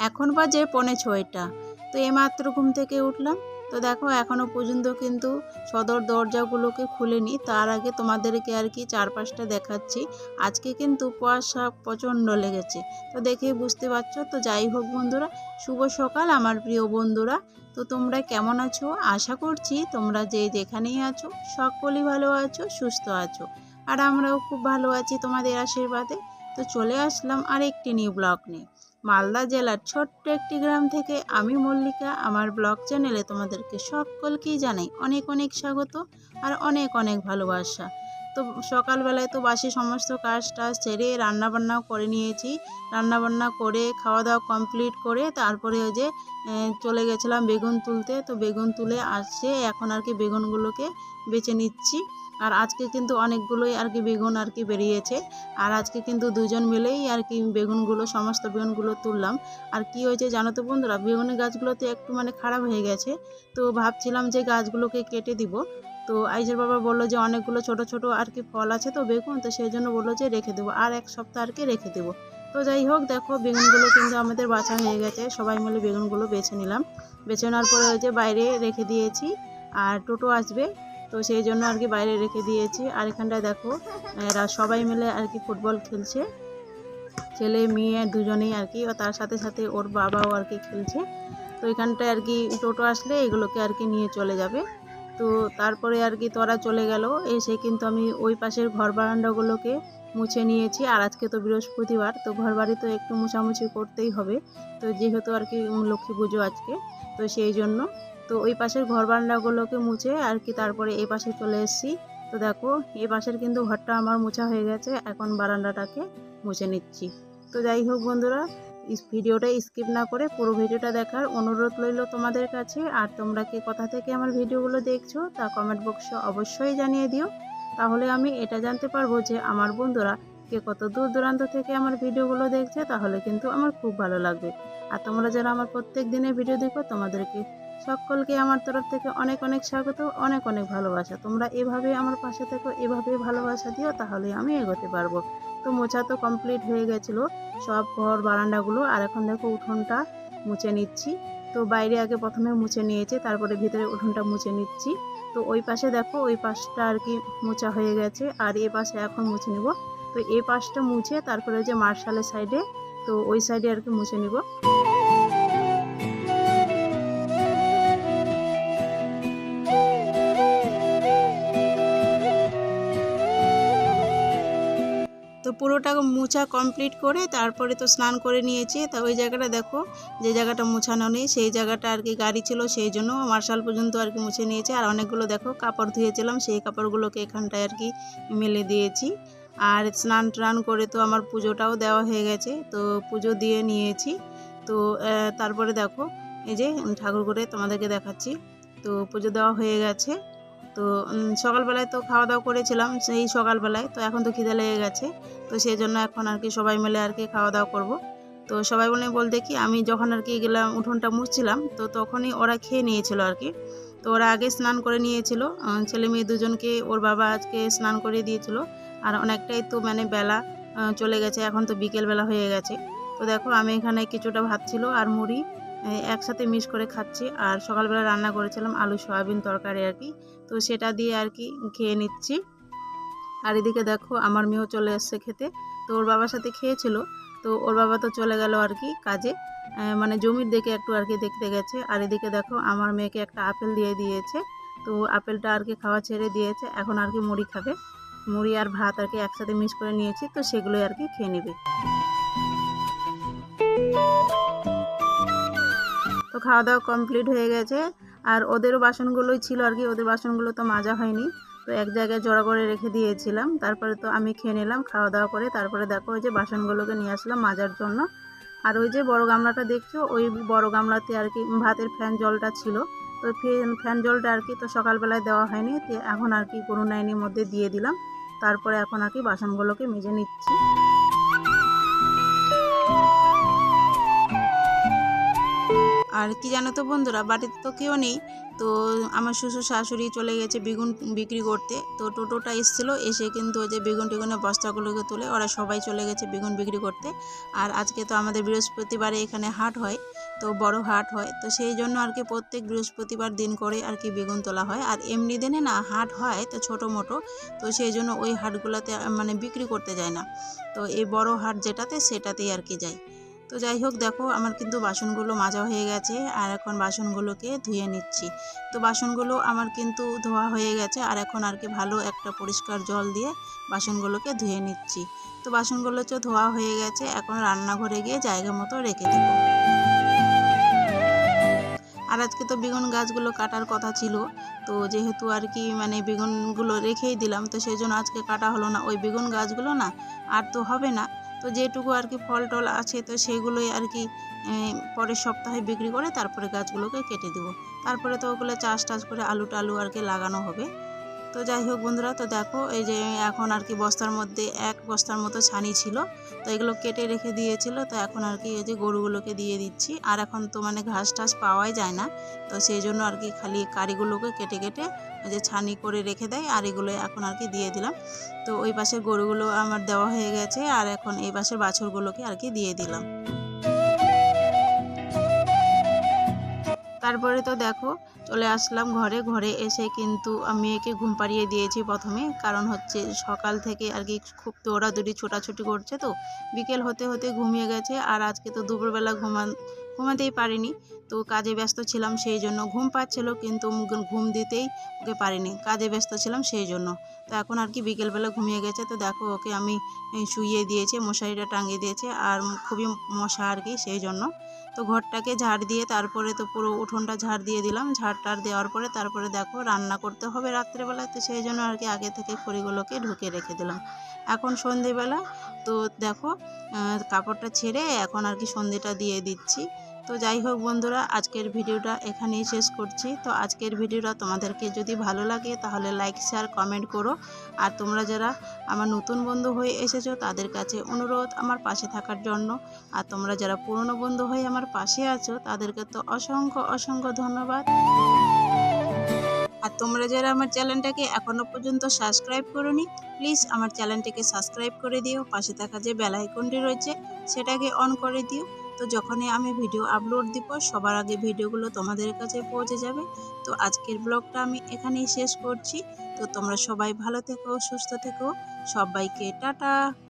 এখন বাজে পনে ছয়টা। তো এইমাত্র ঘুম থেকে উঠলাম। তো দেখো এখনও পর্যন্ত কিন্তু সদর দরজাগুলোকে খুলেনি। তার আগে তোমাদেরকে আর কি চারপাশটা দেখাচ্ছি। আজকে কিন্তু কুয়াশা প্রচণ্ড লেগেছে। তো দেখেই বুঝতে পারছ। তো যাই হোক বন্ধুরা, শুভ সকাল আমার প্রিয় বন্ধুরা। তো তোমরা কেমন আছো? আশা করছি তোমরা যে যেখানেই আছো, সকলেই ভালো আছো, সুস্থ আছো। আর আমরাও খুব ভালো আছি তোমাদের আশীর্বাদে। তো চলে আসলাম আর একটি নিউ ব্লগ নিয়ে। মালদা জেলার ছোট্ট একটি গ্রাম থেকে আমি মল্লিকা, আমার ব্লগ চ্যানেলে তোমাদেরকে সকলকেই জানাই অনেক অনেক স্বাগত আর অনেক অনেক ভালোবাসা। তো সকালবেলায় তো বাসি সমস্ত কাজ টাজ সেরে রান্নাবান্নাও করে নিয়েছি। রান্নাবান্না করে খাওয়া দাওয়া কমপ্লিট করে তারপরে ওই যে চলে গেছিলাম বেগুন তুলতে। তো বেগুন তুলে আসছে এখন আর কি বেগুনগুলোকে বেছে নিচ্ছি। আর আজকে কিন্তু অনেকগুলোই আর কি বেগুন আর কি বেরিয়েছে। আর আজকে কিন্তু দুজন মিলেই আর কি বেগুনগুলো, সমস্ত বেগুনগুলো তুললাম। আর কি হয়েছে জানো তো বন্ধুরা বেগুনের গাছগুলোতে একটু মানে খারাপ হয়ে গেছে। তো ভাবছিলাম যে গাছগুলোকে কেটে দিব। তো আইজের বাবা বলল যে অনেকগুলো ছোট ছোট আর কি ফল আছে তো বেগুন, তো সেই জন্য বলল যে রেখে দেবো। আর এক সপ্তাহ আর কি রেখে দেবো। তো যাই হোক, দেখো বেগুনগুলো কিন্তু আমাদের বাছা হয়ে গেছে। সবাই মিলে বেগুনগুলো বেছে নিলাম। বেছে নেওয়ার পরে যে বাইরে রেখে দিয়েছি। আর টোটো আসবে। তো সেই জন্য আর কি বাইরে রেখে দিয়েছি। আর এখানটায় দেখো, এরা সবাই মিলে আর কি ফুটবল খেলছে। ছেলে, মেয়ে দুজনেই আর কি তার সাথে সাথে ওর বাবাও আর কি খেলছে। তো এখানটায় আর কি টোটো আসলে এগুলোকে আর কি নিয়ে চলে যাবে। তো তারপরে আর কি তোরা চলে গেল, এসে কিন্তু আমি ওই পাশের ঘর বারান্দাগুলোকে মুছে নিয়েছি। আর আজকে তো বৃহস্পতিবার, তো ঘর বাড়ি তো একটু মুছামুছি করতেই হবে। তো যেহেতু আর কি লক্ষ্মী পুজো আজকে, তো সেই জন্য তো ওই পাশের ঘর বারান্দাগুলোকে মুছে আর কি তারপরে এই পাশে চলে এসেছি। তো দেখো, এই পাশের কিন্তু ঘরটা আমার মোছা হয়ে গেছে, এখন বারান্দাটাকে মুছে নিচ্ছি। তো যাই হোক বন্ধুরা ভিডিওটা স্কিপ না করে পুরো ভিডিওটা দেখার অনুরোধ রইল তোমাদের কাছে। আর তোমরা কে কথা থেকে আমার ভিডিওগুলো দেখছ তা কমেন্ট বক্সে অবশ্যই জানিয়ে দিও। তাহলে আমি এটা জানতে পারব যে আমার বন্ধুরা কে কত দূর দূরান্ত থেকে আমার ভিডিওগুলো দেখছে, তাহলে কিন্তু আমার খুব ভালো লাগবে। আর তোমরা যারা আমার প্রত্যেক দিনের ভিডিও দেখো, তোমাদেরকে সকলকে আমার তরফ থেকে অনেক অনেক স্বাগত, অনেক অনেক ভালোবাসা। তোমরা এভাবে আমার পাশে থেকো এভাবে ভালোবাসা দিও, তাহলে আমি এগোতে পারব। তো মোছা তো কমপ্লিট হয়ে গেছিল, সব ঘর বারান্দাগুলো, আর এখন দেখো উঠোনটা মুছে নিচ্ছি। তো বাইরে আগে প্রথমে মুছে নিয়েছে, তারপরে ভিতরে উঠোনটা মুছে নিচ্ছি। তো ওই পাশে দেখো, ওই পাশটা আর কি মোছা হয়ে গেছে, আর এ পাশে এখন মুছে নিব। তো এ পাশটা মুছে, তারপরে যে মার্শালের সাইডে তো ওই সাইডে আর কি মুছে নিব। তো পুরোটা মোছা কমপ্লিট করে তারপরে তো স্নান করে নিয়েছি। তা ওই জায়গাটা দেখো, যে জায়গাটা মোছানো নেই, সেই জায়গাটা আর কি গাড়ি ছিল, সেই জন্য মার্শাল পর্যন্ত আর কি মুছে নিয়েছে। আর অনেকগুলো দেখো কাপড় ধুয়েছিলাম, সেই কাপড়গুলোকে এখানটায় আর কি মেলে দিয়েছি। আর স্নান টান করে তো আমার পুজোটাও দেওয়া হয়ে গেছে, তো পুজো দিয়ে নিয়েছি। তো তারপরে দেখো, এই যে ঠাকুর করে তোমাদেরকে দেখাচ্ছি, তো পুজো দেওয়া হয়ে গেছে। তো সকালবেলায় তো খাওয়া দাওয়া করেছিলাম, সেই সকালবেলায়। তো এখন তো খিদে লেগে গেছে। তো সেই জন্য এখন আর কি সবাই মিলে আর কি খাওয়া দাওয়া করব। তো সবাই মিলে বলতে কি আমি যখন আর কি গেলাম, উঠোনটা মুছছিলাম, তো তখনই ওরা খেয়ে নিয়েছিল আর কি। তো ওরা আগে স্নান করে নিয়েছিল। ছেলে মেয়ে দুজনকে ওর বাবা আজকে স্নান করে দিয়েছিল। আর অনেকটাই তো মানে বেলা চলে গেছে। এখন তো বিকেল বেলা হয়ে গেছে। তো দেখো, আমি এখানে কিছুটা ভাত ছিল আর মুড়ি। একসাথে মিক্স করে খাচ্ছি। আর সকালবেলা রান্না করেছিলাম আলু, সয়াবিন তরকারি আর কি। তো সেটা দিয়ে আর কি খেয়ে নিচ্ছি। আর এদিকে দেখো আমার মেয়েও চলে এসছে খেতে। তো ওর বাবার সাথে খেয়েছিল। তো ওর বাবা তো চলে গেল আর কি কাজে। মানে জমির দিকে একটু আর কি দেখতে গেছে। আর এদিকে দেখো আমার মেয়েকে একটা আপেল দিয়ে দিয়েছে। তো আপেলটা আর কি খাওয়া ছেড়ে দিয়েছে। এখন আর কি মুড়ি খাবে। মুড়ি আর ভাত আর কি একসাথে মিক্স করে নিয়েছি। তো সেগুলোই আর কি খেয়ে নেবে। তো খাওয়া দাওয়া কমপ্লিট হয়ে গেছে। আর ওদেরও বাসনগুলোই ছিল আর কি, ওদের বাসনগুলো তো মাজা হয়নি। তো এক জায়গায় জড়া করে রেখে দিয়েছিলাম। তারপরে তো আমি খেয়ে নিলাম খাওয়া দাওয়া করে তারপরে দেখো ওই যে বাসনগুলোকে নিয়ে আসলাম মাজার জন্য। আর ওই যে বড় গামলাটা দেখছ, ওই বড় গামলাতে আর কি ভাতের ফ্যান জলটা ছিল। তো ফ্যান ফ্যান জলটা আর কি তো সকালবেলায় দেওয়া হয়নি এখন আর কি গরু নাইনির মধ্যে দিয়ে দিলাম। তারপরে এখন আর কি বাসনগুলোকে মেজে নিচ্ছি। আর কি জানো তো বন্ধুরা, বাড়িতে তো কেউ নেই। তো আমার শ্বশুর শাশুড়ি চলে গেছে বেগুন বিক্রি করতে। তো টোটোটা এসেছিল, এসে কিন্তু ওই যে বেগুন টেগুনের বস্তাগুলোকে তুলে ওরা সবাই চলে গেছে বেগুন বিক্রি করতে। আর আজকে তো আমাদের বৃহস্পতিবারে এখানে হাট হয়, তো বড় হাট হয়। তো সেই জন্য আর কি প্রত্যেক বৃহস্পতিবার দিন করে আর কি বেগুন তোলা হয়। আর এমনি দিনে না হাট হয়, তো ছোটো মোটো। তো সেই জন্য ওই হাটগুলোতে মানে বিক্রি করতে যায় না। তো এই বড় হাট যেটাতে সেটাতেই আর কি যায়। তো যাই হোক, দেখো আমার কিন্তু বাসনগুলো মাজা হয়ে গেছে আর এখন বাসনগুলোকে ধুয়ে নিচ্ছি। তো বাসনগুলো আমার কিন্তু ধোয়া হয়ে গেছে আর এখন আর কি ভালো একটা পরিষ্কার জল দিয়ে বাসনগুলোকে ধুয়ে নিচ্ছি। তো বাসনগুলো তো ধোয়া হয়ে গেছে, এখন রান্নাঘরে গিয়ে জায়গা মতো রেখে দেবো। আর আজকে তো বেগুন গাছগুলো কাটার কথা ছিল, তো যেহেতু আর কি মানে বেগুনগুলো রেখেই দিলাম, তো সেই জন্য আজকে কাটা হলো না। ওই বেগুন গাছগুলো না আর তো হবে না তো যেটুকু আর কি ফল টল আছে, তো সেগুলোই আর কি পরের সপ্তাহে বিক্রি করে তারপরে গাছগুলোকে কেটে দেবো। তারপরে তো ওগুলো চাষ টাস করে আলু টালু আর কি লাগানো হবে। তো যাই হোক বন্ধুরা, তো দেখো এই যে এখন আর কি বস্তার মধ্যে এক বস্তার মতো ছানি ছিল, তো এগুলো কেটে রেখে দিয়েছিল, তো এখন আর কি এই যে গরুগুলোকে দিয়ে দিচ্ছি। আর এখন তো মানে ঘাস টাস পাওয়াই যায় না, তো সেই জন্য আর কি খালি কারিগুলোকে কেটে কেটে যে ছানি করে রেখে দেয়, আর এগুলো এখন আর কি দিয়ে দিলাম। তো ওই পাশের গরুগুলো আমার দেওয়া হয়ে গেছে, আর এখন এই পাশের বাছুরগুলোকে আর কি দিয়ে দিলাম। তারপরে তো দেখো, চলে আসলাম ঘরে। ঘরে এসে কিন্তু মেয়েকে ঘুম পাড়িয়ে দিয়েছি প্রথমে। কারণ হচ্ছে সকাল থেকে আর কি খুব দৌড়াদৌড়ি, ছোটাছুটি করছে তো। বিকেল হতে হতে ঘুমিয়ে গেছে আর আজকে তো দুপুরবেলা ঘুমান, ঘুমাতেই পারিনি। তো কাজে ব্যস্ত ছিলাম সেই জন্য ঘুম পাচ্ছিল কিন্তু ঘুম দিতেই ওকে পারিনি। কাজে ব্যস্ত ছিলাম সেই জন্য। তো এখন আর কি বিকেলবেলা ঘুমিয়ে গেছে। তো দেখো ওকে আমি শুইয়ে দিয়েছে, মশারিটা টাঙিয়ে দিয়েছে। আর খুবই মশা আর কি সেই জন্য। তো ঘরটাকে ঝাড় দিয়ে তারপরে তো পুরো উঠোনটা ঝাড় দিয়ে দিলাম। ঝাড় টাড় দেওয়ার পরে তারপরে দেখো রান্না করতে হবে রাত্রেবেলায় তো সেই জন্য আর কি আগে থেকে খড়িগুলোকে ঢুকে রেখে দিলাম। এখন সন্ধেবেলা। তো দেখো কাপড়টা ছেড়ে এখন আর কি সন্ধেটা দিয়ে দিচ্ছি। তো যাই হোক বন্ধুরা, আজকের ভিডিওটা এখানেই শেষ করছি। তো আজকের ভিডিওটা তোমাদেরকে যদি ভালো লাগে, তাহলে লাইক, শেয়ার, কমেন্ট করো। আর তোমরা যারা আমার নতুন বন্ধু হয়ে এসেছ, তাদের কাছে অনুরোধ আমার পাশে থাকার জন্য। আর তোমরা যারা পুরনো বন্ধু হয়ে আমার পাশে আছো, তাদেরকে তো অসংখ্য অসংখ্য ধন্যবাদ। আর তোমরা যারা আমার চ্যানেলটাকে এখনও পর্যন্ত সাবস্ক্রাইব করোনি, প্লিজ আমার চ্যানেলটিকে সাবস্ক্রাইব করে দিও। পাশে থাকা যে বেল আইকনটি রয়েছে, সেটাকে অন করে দিও। তো যখনই আমি ভিডিও আপলোড দিব, সবার আগে ভিডিওগুলো তোমাদের কাছে পৌঁছে যাবে। তো আজকের ব্লগটা আমি এখানেই শেষ করছি। তো তোমরা সবাই ভালো থেকো, সুস্থ থেকো। সবাইকে টাটা।